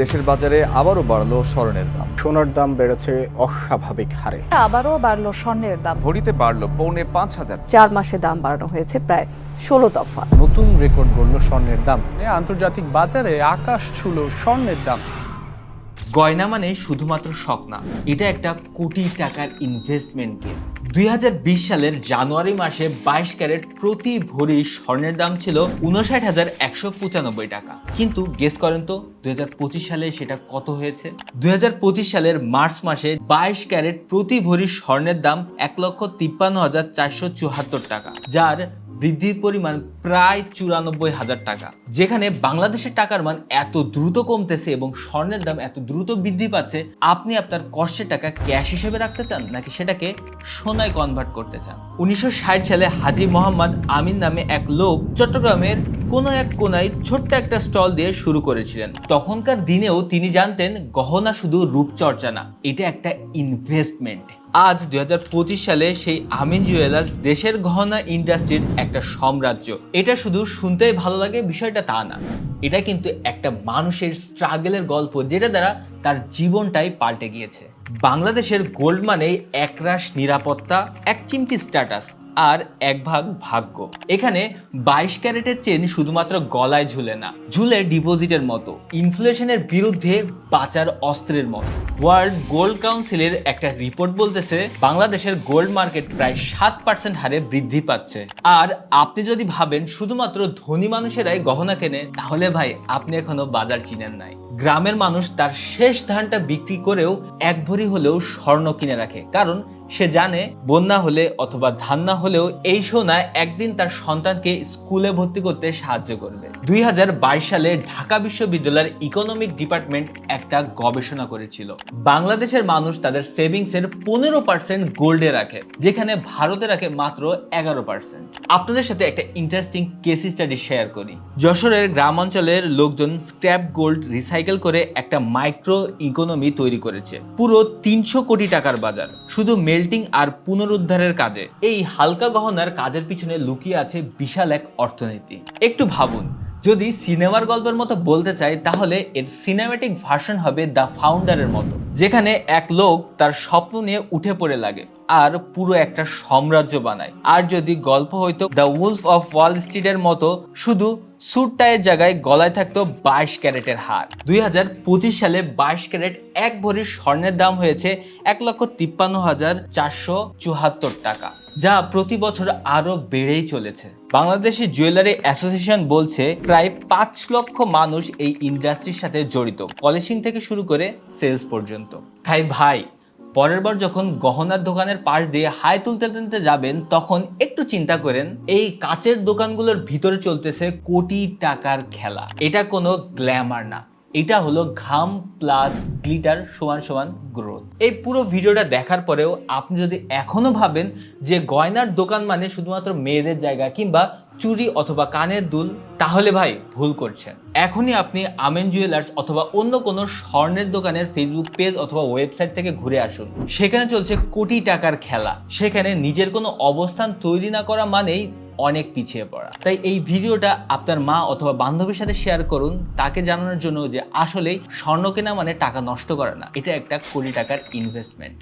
দেশের বাজারে আবারও বাড়লো স্বর্ণের দাম। সোনার দাম বেড়েছে অস্বাভাবিক হারে। আবারও বাড়লো স্বর্ণের দাম। ভরিতে বাড়লো পৌনে পাঁচ হাজার। চার মাসে দাম বাড়ানো হয়েছে প্রায় ষোলো দফা। নতুন রেকর্ড গড়ল স্বর্ণের দাম। আন্তর্জাতিক বাজারে আকাশ ছুল স্বর্ণের দাম। গয়না মানে শুধুমাত্র শখ না, এটা একটা কোটি টাকার ইনভেস্টমেন্ট গেম দুই সালের জানুয়ারি মাসে বাইশ ক্যারেট প্রতি ভরি স্বর্ণের দাম ছিল উনষাট হাজার একশো পঁচানব্বই টাকা। কিন্তু গেস করেন তো, দুই হাজার পঁচিশ সালে সেটা কত হয়েছে? দুই হাজার পঁচিশ সালের মার্চ মাসে বাইশ ক্যারেট প্রতি ভরি স্বর্ণের দাম এক লক্ষ তিপ্পান্ন হাজার চারশো চুয়াত্তর টাকা, যার বৃদ্ধির পরিমাণ প্রায় চুরানব্বই হাজার টাকা। যেখানে বাংলাদেশের টাকার মান এত দ্রুত কমতেছে এবং স্বর্ণের দাম এত দ্রুত বৃদ্ধি পাচ্ছে, আপনি আপনার কষ্টের টাকা ক্যাশ হিসেবে রাখতে চান নাকি সেটাকে সোনায় কনভার্ট করতে চান? উনিশশো ষাট সালে হাজি মোহাম্মদ আমিন নামে এক লোক চট্টগ্রামের কোনো এক কোনায় ছোট্ট একটা স্টল দিয়ে শুরু করেছিলেন। তখনকার দিনেও তিনি জানতেন গহনা শুধু রূপচর্চা না, এটা একটা ইনভেস্টমেন্ট আজ দু হাজার পঁচিশ সালে সেই আমিন জুয়েলার্স দেশের গহনা ইন্ডাস্ট্রির একটা সাম্রাজ্য। এটা শুধু শুনতেই ভালো লাগে, বিষয়টা তা না। এটা কিন্তু একটা মানুষের স্ট্রাগলের গল্প, যেটা দ্বারা তার জীবনটাই পাল্টে গিয়েছে। বাংলাদেশের গোল্ড মানে একরাশ নিরাপত্তা, এক চিমটি স্ট্যাটাস। আর এক ভাগ ভাগ্য। এখানে বাইশ ক্যারেটের চেন শুধুমাত্র গলায় ঝুলে না, ঝুলে ডিপোজিটের মতো, ইনফ্লেশনের বিরুদ্ধে বাঁচার অস্ত্রের মতো। ওয়ার্ল্ড গোল্ড কাউন্সিলের একটা রিপোর্ট বলতেছে, বাংলাদেশের গোল্ড মার্কেট প্রায় সাত পার্সেন্ট হারে বৃদ্ধি পাচ্ছে। আর আপনি যদি ভাবেন শুধুমাত্র ধনী মানুষেরাই গহনা কেনে, তাহলে ভাই আপনি এখনও বাজার চিনেন নাই। গ্রামের মানুষ তার শেষ ধানটা বিক্রি করেও এক ভরি হলেও স্বর্ণ কিনে রাখে। কারণ সে জানে বন্যা হলে অথবা ধান না হলেও এই সোনা একদিন তার সন্তানকে স্কুলে ভর্তি করতে সাহায্য করবে। দুই সালে ঢাকা বিশ্ববিদ্যালয়ের ইকোনমিক ডিপার্টমেন্ট একটা গবেষণা করেছিল। বাংলাদেশের মানুষ তাদের সেভিংস এর পনেরো পার্সেন্ট গোল্ডে রাখে, যেখানে ভারতে রাখে মাত্র এগারো পার্সেন্ট আপনাদের সাথে একটা ইন্টারেস্টিং কেস স্টাডি শেয়ার করি। যশোরের গ্রাম অঞ্চলের লোকজন স্ক্র্যাপ গোল্ড রিসাইকেল করে একটা মাইক্রো ইকোনমি তৈরি করেছে। পুরো তিনশো কোটি টাকার বাজার। শুধু মেল্টিং আর পুনরুদ্ধারের কাজে। এই হালকা গহনার কাজের পিছনে লুকিয়ে আছে বিশাল এক অর্থনীতি। একটু ভাবুন। যদি সিনেমার গল্পের মতো বলতে চাই, তাহলে এর সিনেম্যাটিক ভার্সন হবে দ্য ফাউন্ডারের মতো, যেখানে এক লোক তার স্বপ্ন নিয়ে উঠে পড়ে লাগে আর পুরো একটা সাম্রাজ্য বানায়। আর যদি গল্প হইতো দ্য উলফ অফ ওয়াল স্ট্রিটের মতো, শুধু স্যুট টাইয়ের জায়গায় গলায় থাকতো বাইশ ক্যারেটের হার। দুই হাজার পঁচিশ সালে বাইশ ক্যারেট এক ভরির স্বর্ণের দাম হয়েছে এক লক্ষ তিপ্পান্ন হাজার চারশো চুয়াত্তর টাকা। যা প্রতি বছর আরও বেড়েই চলেছে। বাংলাদেশি জুয়েলারি অ্যাসোসিয়েশন বলছে, প্রায় পাঁচ লক্ষ মানুষ এই ইন্ডাস্ট্রির সাথে জড়িত, পলিশিং থেকে শুরু করে সেলস পর্যন্ত। তাই ভাই, পরের বার যখন গহনার দোকানের পাশ দিয়ে হাই তুলতে তুলতে যাবেন, তখন একটু চিন্তা করেন, এই কাচের দোকানগুলোর ভিতরে চলতেছে কোটি টাকার খেলা। এটা কোনো গ্ল্যামার না। এটা হলো ঘাম প্লাস গ্লিটার সমান সমান গ্রোথ এই পুরো ভিডিওটা দেখার পরেও আপনি যদি এখনও ভাবেন যে গয়নার দোকান মানে শুধুমাত্র মেয়েদের জায়গা কিংবা চুরি অথবা কানের দুল, তাহলে ভাই ভুল করছেন। এখনই আপনি আমেন জুয়েলার্স অথবা অন্য কোনো স্বর্ণের দোকানের ফেসবুক পেজ অথবা ওয়েবসাইট থেকে ঘুরে আসুন। সেখানে চলছে কোটি টাকার খেলা। সেখানে নিজের কোনো অবস্থান তৈরি না করা মানেই অনেক পিছিয়ে পড়া। তাই এই ভিডিওটা আপনার মা অথবা বান্ধবীর সাথে শেয়ার করুন, তাকে জানানোর জন্য যে আসলেই স্বর্ণ কেনা মানে টাকা নষ্ট করা না। এটা একটা কোটি টাকার ইনভেস্টমেন্ট